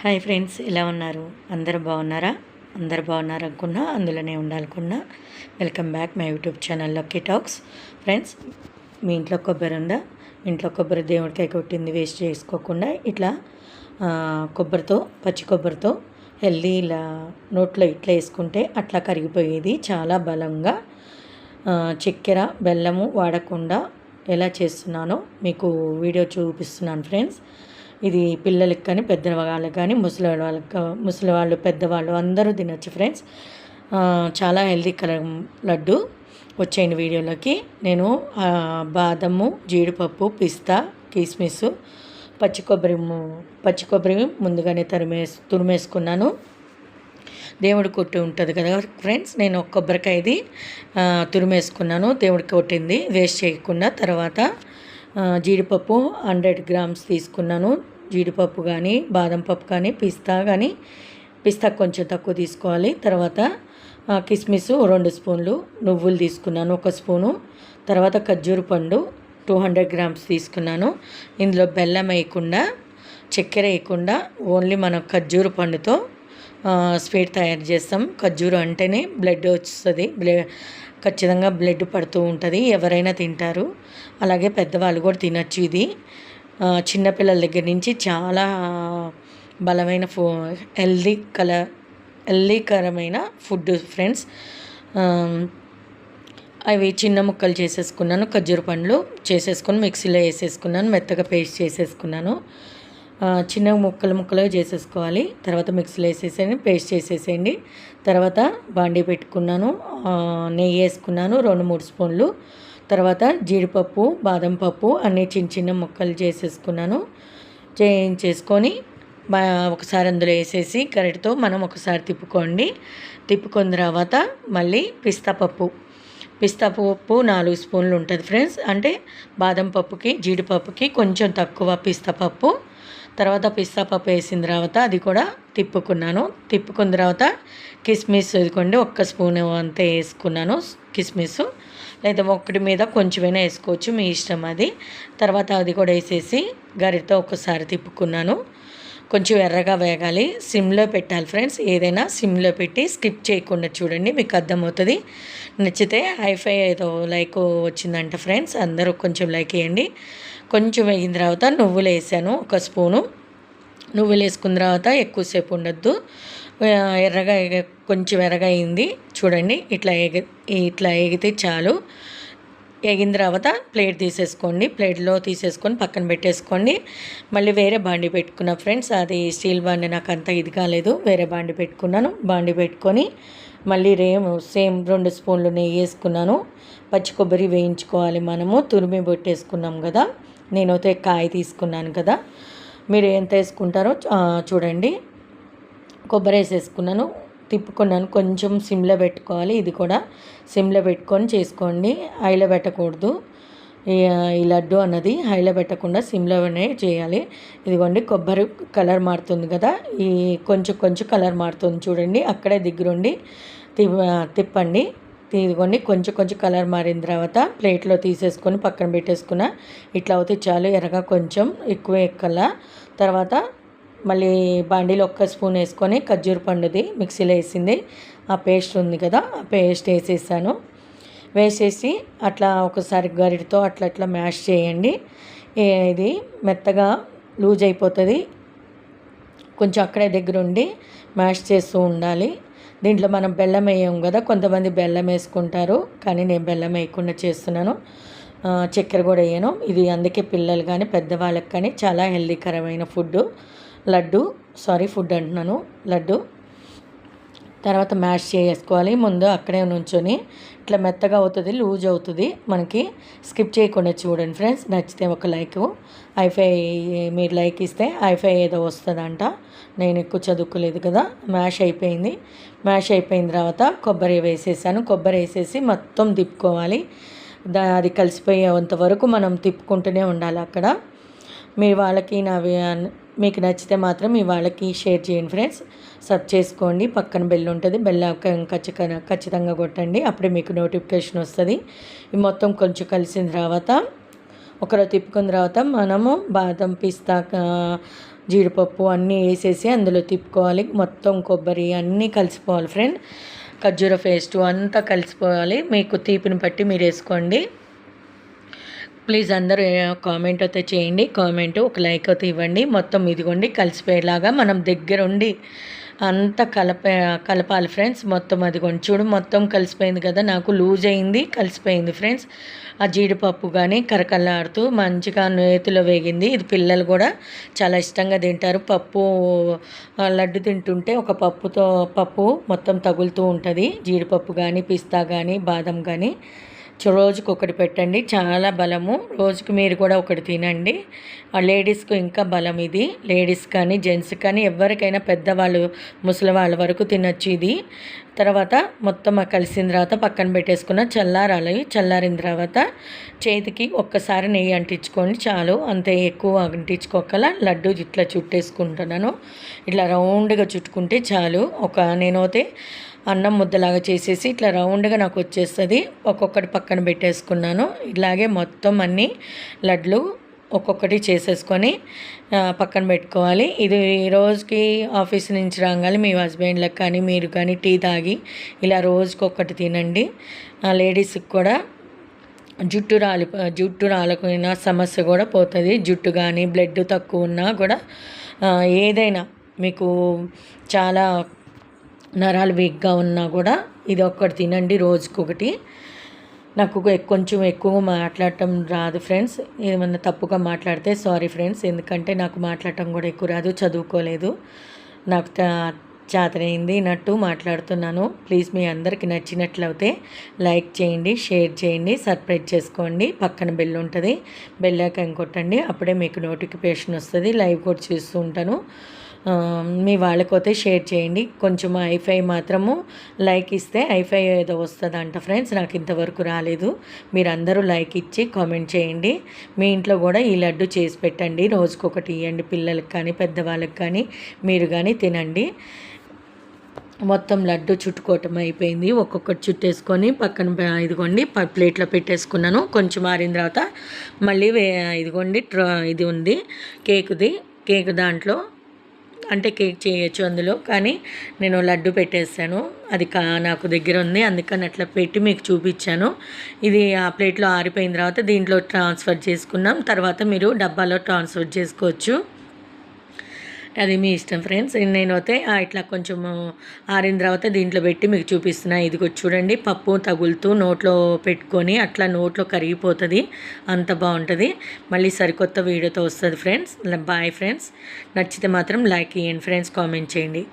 Hi friends ఎలా ఉన్నారు? అందరు బాగున్నారా? అందరు బాగున్నారు అనుకున్నా అందులోనే ఉండాలనుకున్నా. Welcome back my YouTube channel lucky talks. Friends మీ ఇంట్లో కొబ్బరి ఉందా? ఇంట్లో కొబ్బరి దేవుడికాయ కొట్టింది వేస్ట్ చేసుకోకుండా ఇట్లా కొబ్బరితో పచ్చి కొబ్బరితో హెల్దీ ఇలా నోట్లో ఇట్లా వేసుకుంటే అట్లా కరిగిపోయేది. చాలా బలంగా చక్కెర బెల్లము వాడకుండా ఎలా చేస్తున్నానో మీకు వీడియో చూపిస్తున్నాను ఫ్రెండ్స్. ఇది పిల్లలకి కానీ పెద్ద వాళ్ళకి కానీ ముసలి వాళ్ళకి ముసలి వాళ్ళు పెద్దవాళ్ళు అందరూ తినొచ్చు ఫ్రెండ్స్. చాలా హెల్దీ కలర్ లడ్డు వచ్చేయండి వీడియోలోకి. నేను బాదము జీడిపప్పు పిస్తా కిస్మిస్ పచ్చి కొబ్బరి పచ్చి కొబ్బరి ముందుగానే తరిమేసి తురిమేసుకున్నాను. దేవుడి కొట్టి ఉంటుంది కదా ఫ్రెండ్స్ నేను ఒక కొబ్బరికాయది తురిమేసుకున్నాను. దేవుడికి కొట్టింది వేస్ట్ చేయకుండా తర్వాత జీడిపప్పు హండ్రెడ్ గ్రామ్స్ తీసుకున్నాను. జీడిపప్పు కానీ బాదం పప్పు కానీ పిస్తా కానీ పిస్తా కొంచెం తక్కువ తీసుకోవాలి. తర్వాత కిస్మిస్ రెండు స్పూన్లు నువ్వులు తీసుకున్నాను ఒక స్పూను. తర్వాత ఖర్జూర పండు టూ హండ్రెడ్ గ్రామ్స్ తీసుకున్నాను. ఇందులో బెల్లం వేయకుండా చక్కెర వేయకుండా ఓన్లీ మనం ఖర్జూర పండుతో స్వీట్ తయారు చేస్తాం. ఖర్జూరం అంటేనే బ్లడ్ వస్తుంది. బ్లడ్ ఖచ్చితంగా బ్లడ్ పడుతూ ఉంటుంది. ఎవరైనా తింటారు. అలాగే పెద్దవాళ్ళు కూడా తినచ్చు ఇది. చిన్నపిల్లల దగ్గర నుంచి చాలా బలమైన ఫు హెల్దీ కలర్ హెల్దీకరమైన ఫుడ్ ఫ్రెండ్స్. అవి చిన్న ముక్కలు చేసేసుకున్నాను. ఖర్జూర పండ్లు చేసేసుకొని మిక్సీలో వేసేసుకున్నాను. మెత్తగా పేస్ట్ చేసేసుకున్నాను. చిన్న ముక్కలు ముక్కలుగా చేసేసుకోవాలి. తర్వాత మిక్సీలో వేసేసేయండి పేస్ట్ చేసేసేయండి. తర్వాత బాండీ పెట్టుకున్నాను నెయ్యి వేసుకున్నాను రెండు మూడు స్పూన్లు. తర్వాత జీడిపప్పు బాదం పప్పు అన్నీ చిన్న చిన్న ముక్కలు చేసేసుకున్నాను. చేసుకొని ఒకసారి అందులో వేసేసి కరెక్ట్తో మనం ఒకసారి తిప్పుకోండి. తిప్పుకున్న తర్వాత మళ్ళీ పిస్తా పప్పు. పిస్తా పప్పు నాలుగు స్పూన్లు ఉంటుంది ఫ్రెండ్స్. అంటే బాదం పప్పుకి జీడిపప్పుకి కొంచెం తక్కువ పిస్తా పప్పు. తర్వాత పిస్తా పప్పు వేసిన తర్వాత అది కూడా తిప్పుకున్నాను. తిప్పుకున్న తర్వాత కిస్మిస్ ఇదికోండి ఒక్క స్పూన్ అంతే వేసుకున్నాను కిస్మిస్. లేదా ఒక్కటి మీద కొంచెమైనా వేసుకోవచ్చు మీ ఇష్టం అది. తర్వాత అది కూడా వేసేసి గరిటతో ఒకసారి తిప్పుకున్నాను. కొంచెం ఎర్రగా వేగాలి. సిమ్లో పెట్టాలి ఫ్రెండ్స్. ఏదైనా సిమ్లో పెట్టి స్కిప్ చేయకుండా చూడండి మీకు అర్థమవుతుంది. నచ్చితే హైఫై ఏదో లైక్ వచ్చిందంట ఫ్రెండ్స్. అందరూ కొంచెం లైక్ వేయండి కొంచెం వేగిన తర్వాత నువ్వులు వేసాను ఒక స్పూను. నువ్వులు వేసుకున్న తర్వాత ఎక్కువసేపు ఉండొద్దు. ఎర్రగా కొంచెం ఎర్రగా అయింది. చూడండి ఇట్లా ఎగి ఇట్లా ఎగితే చాలు. ఎగిన తర్వాత ప్లేట్ తీసేసుకోండి. ప్లేట్లో తీసేసుకొని పక్కన పెట్టేసుకోండి. మళ్ళీ వేరే బాండి పెట్టుకున్నా ఫ్రెండ్స్ అది స్టీల్ బాండి నాకు అంత ఇది కాలేదు. వేరే బాండి పెట్టుకున్నాను. బాండి పెట్టుకొని మళ్ళీ రేము సేమ్ రెండు స్పూన్లు నెయ్యి వేసుకున్నాను. పచ్చి కొబ్బరి వేయించుకోవాలి మనము. తురిమి పెట్టేసుకున్నాం కదా. నేనైతే కాయ తీసుకున్నాను కదా. మీరు ఎంత వేసుకుంటారో చూడండి. కొబ్బరి వేసేసుకున్నాను. తిప్పుకున్నాను. కొంచెం సిమ్లో పెట్టుకోవాలి. ఇది కూడా సిమ్లో పెట్టుకొని చేసుకోండి. హైలో పెట్టకూడదు. ఈ లడ్డు అన్నది హైలో పెట్టకుండా సిమ్లోనే చేయాలి. ఇదిగోండి కొబ్బరి కలర్ మారుతుంది కదా. ఈ కొంచెం కొంచెం కలర్ మారుతుంది చూడండి. అక్కడే దగ్గరుండి తిప్ప తిప్పండి. ఇదిగోండి కొంచెం కొంచెం కలర్ మారిన తర్వాత ప్లేట్లో తీసేసుకొని పక్కన పెట్టేసుకున్న. ఇట్లా అవుతే చాలు ఎర్రగా కొంచెం ఎక్కువ ఎక్కల. తర్వాత మళ్ళీ బాండీలో ఒక్క స్పూన్ వేసుకొని ఖర్జూర పండుది మిక్సీలో వేసింది. ఆ పేస్ట్ ఉంది కదా ఆ పేస్ట్ వేసేసాను. వేసేసి అట్లా ఒకసారి గరిటతో అట్లా అట్లా మ్యాష్ చేయండి. ఇది మెత్తగా లూజ్ అయిపోతుంది. కొంచెం అక్కడే దగ్గర ఉండి మ్యాష్ చేస్తూ ఉండాలి. దీంట్లో మనం బెల్లం వేయం కదా కొంతమంది బెల్లం వేసుకుంటారు కానీ నేను బెల్లం వేయకుండా చేస్తున్నాను. చక్కెర కూడా వేయను. ఇది అందుకే పిల్లలు కానీ పెద్దవాళ్ళకి కానీ చాలా హెల్దీకరమైన ఫుడ్ లడ్డు సారీ ఫుడ్ అంటున్నాను. లడ్డు తర్వాత మ్యాష్ చేసుకోవాలి ముందు అక్కడే నుంచొని ఇట్లా మెత్తగా అవుతుంది లూజ్ అవుతుంది. మనకి స్కిప్ చేయకుండా చూడండి ఫ్రెండ్స్. నచ్చితే ఒక లైక్. ఐఫై మీరు లైక్ ఇస్తే ఐఫై ఏదో వస్తుందంట. నేను ఎక్కువ చదువుకోలేదు కదా. మ్యాష్ అయిపోయింది. మ్యాష్ అయిపోయిన తర్వాత కొబ్బరి వేసేసాను. కొబ్బరి వేసేసి మొత్తం తిప్పుకోవాలి. దా అది కలిసిపోయేంత వరకు మనం తిప్పుకుంటూనే ఉండాలి అక్కడ. మీ వాళ్ళకి నా మీకు నచ్చితే మాత్రం ఇవాళకి వాళ్ళకి షేర్ చేయండి ఫ్రెండ్స్. సబ్ చేసుకోండి. పక్కన బెల్ ఉంటుంది. బెల్ ఖచ్చితంగా ఖచ్చితంగా కొట్టండి. అప్పుడే మీకు నోటిఫికేషన్ వస్తుంది. ఈ మొత్తం కొంచెం కలిసిన తర్వాత ఒకరో తిప్పుకున్న తర్వాత మనము బాదం పిస్తా జీడిపప్పు అన్నీ వేసేసి అందులో తిప్పుకోవాలి. మొత్తం కొబ్బరి అన్నీ కలిసిపోవాలి ఫ్రెండ్. ఖర్జూర పేస్టు అంతా కలిసిపోవాలి. మీకు తీపిని బట్టి మీరు వేసుకోండి. ప్లీజ్ అందరూ కామెంట్ అయితే చేయండి. కామెంట్ ఒక లైక్ అయితే ఇవ్వండి. మొత్తం ఇదిగోండి కలిసిపోయేలాగా మనం దగ్గరుండి అంతా కలప కలపాలి ఫ్రెండ్స్. మొత్తం అదిగోండి చూడు మొత్తం కలిసిపోయింది కదా నాకు లూజ్ అయింది కలిసిపోయింది ఫ్రెండ్స్. ఆ జీడిపప్పు కానీ కరకల్లాడుతూ మంచిగా నేతిలో వేగింది. ఇది పిల్లలు కూడా చాలా ఇష్టంగా తింటారు. పప్పు లడ్డు తింటుంటే ఒక పప్పుతో పప్పు మొత్తం తగులుతూ ఉంటుంది. జీడిపప్పు కానీ పిస్తా కానీ బాదం కానీ రోజుకి ఒకటి పెట్టండి. చాలా బలము. రోజుకి మీరు కూడా ఒకటి తినండి. లేడీస్కు ఇంకా బలం ఇది. లేడీస్ కానీ జెంట్స్ కానీ ఎవరికైనా పెద్దవాళ్ళు ముసలి వాళ్ళ వరకు తినొచ్చు ఇది. తర్వాత మొత్తం కలిసిన తర్వాత పక్కన పెట్టేసుకున్న చల్లారాలి. చల్లారిన తర్వాత చేతికి ఒక్కసారి నెయ్యి అంటించుకోండి. చాలు. అంతే ఎక్కువ అంటించుకోకల లడ్డు ఇట్లా చుట్టేసుకుంటున్నాను. ఇట్లా రౌండ్గా చుట్టుకుంటే చాలు. ఒక నేనైతే అన్నం ముద్దలాగా చేసేసి ఇట్లా రౌండ్గా నాకు వచ్చేస్తుంది. ఒక్కొక్కటి పక్కన పెట్టేసుకున్నాను. ఇలాగే మొత్తం అన్నీ లడ్లు ఒక్కొక్కటి చేసేసుకొని పక్కన పెట్టుకోవాలి. ఇది రోజుకి ఆఫీస్ నుంచి రాగానే మీ హస్బెండ్లకు కానీ మీరు కానీ టీ తాగి ఇలా రోజుకొకటి తినండి. లేడీస్కి కూడా జుట్టు రాలి జుట్టు రాలకున్న సమస్య కూడా పోతుంది. జుట్టు కానీ బ్లడ్ తక్కువ ఉన్నా కూడా ఏదైనా మీకు చాలా నరాలు వీక్గా ఉన్నా కూడా ఇది ఒక్కటి తినండి రోజుకొకటి. నాకు కొంచెం ఎక్కువ మాట్లాడటం రాదు ఫ్రెండ్స్. ఏమన్నా తప్పుగా మాట్లాడితే సారీ ఫ్రెండ్స్. ఎందుకంటే నాకు మాట్లాడటం కూడా ఎక్కువ రాదు చదువుకోలేదు. నాకు చేతనైంది నట్టు మాట్లాడుతున్నాను. ప్లీజ్ మీ అందరికి నచ్చినట్లయితే లైక్ చేయండి షేర్ చేయండి సబ్స్క్రైబ్ చేసుకోండి. పక్కన బెల్ ఉంటుంది బెల్ ఐకాన్ కొట్టండి. అప్పుడే మీకు నోటిఫికేషన్ వస్తుంది లైవ్ కూడా చూస్తూ ఉంటాను. మీ వాళ్ళకైతే షేర్ చేయండి. కొంచెం ఐఫై మాత్రము లైక్ ఇస్తే ఐఫై ఏదో వస్తుందంట ఫ్రెండ్స్ నాకు ఇంతవరకు రాలేదు. మీరు అందరూ లైక్ ఇచ్చి కామెంట్ చేయండి. మీ ఇంట్లో కూడా ఈ లడ్డు చేసి పెట్టండి. రోజుకొకటి ఇవ్వండి పిల్లలకి కానీ పెద్దవాళ్ళకి కానీ మీరు కానీ తినండి. మొత్తం లడ్డు చుట్టుకోవటం అయిపోయింది. ఒక్కొక్కటి చుట్టేసుకొని పక్కన ఇదిగోండి ప్లేట్లో పెట్టేసుకున్నాను. కొంచెం మారిన తర్వాత మళ్ళీ ఇదిగోండి ఇది ఉంది కేకుది. కేక్ దాంట్లో అంటే కేక్ చేయొచ్చు అందులో కానీ నేను లడ్డు పెట్టేసాను అది కా నాకు దగ్గర ఉంది అందుకని అట్లా పెట్టి మీకు చూపించాను. ఇది ఆ ప్లేట్లో ఆరిపోయిన తర్వాత దీంట్లో ట్రాన్స్ఫర్ చేసుకున్నాం. తర్వాత మీరు డబ్బాలో ట్రాన్స్ఫర్ చేసుకోవచ్చు. అది మీ ఇష్టం ఫ్రెండ్స్. నేనైతే ఇట్లా కొంచెం ఆరిన తర్వాత దీంట్లో పెట్టి మీకు చూపిస్తున్నా. ఇది చూడండి పప్పు తగులుతూ నోట్లో పెట్టుకొని అట్లా నోట్లో కరిగిపోతుంది. అంత బాగుంటుంది. మళ్ళీ సరికొత్త వీడియోతో వస్తుంది ఫ్రెండ్స్. Bye friends. నచ్చితే మాత్రం లైక్ ఇవ్వండి ఫ్రెండ్స్. కామెంట్ చేయండి.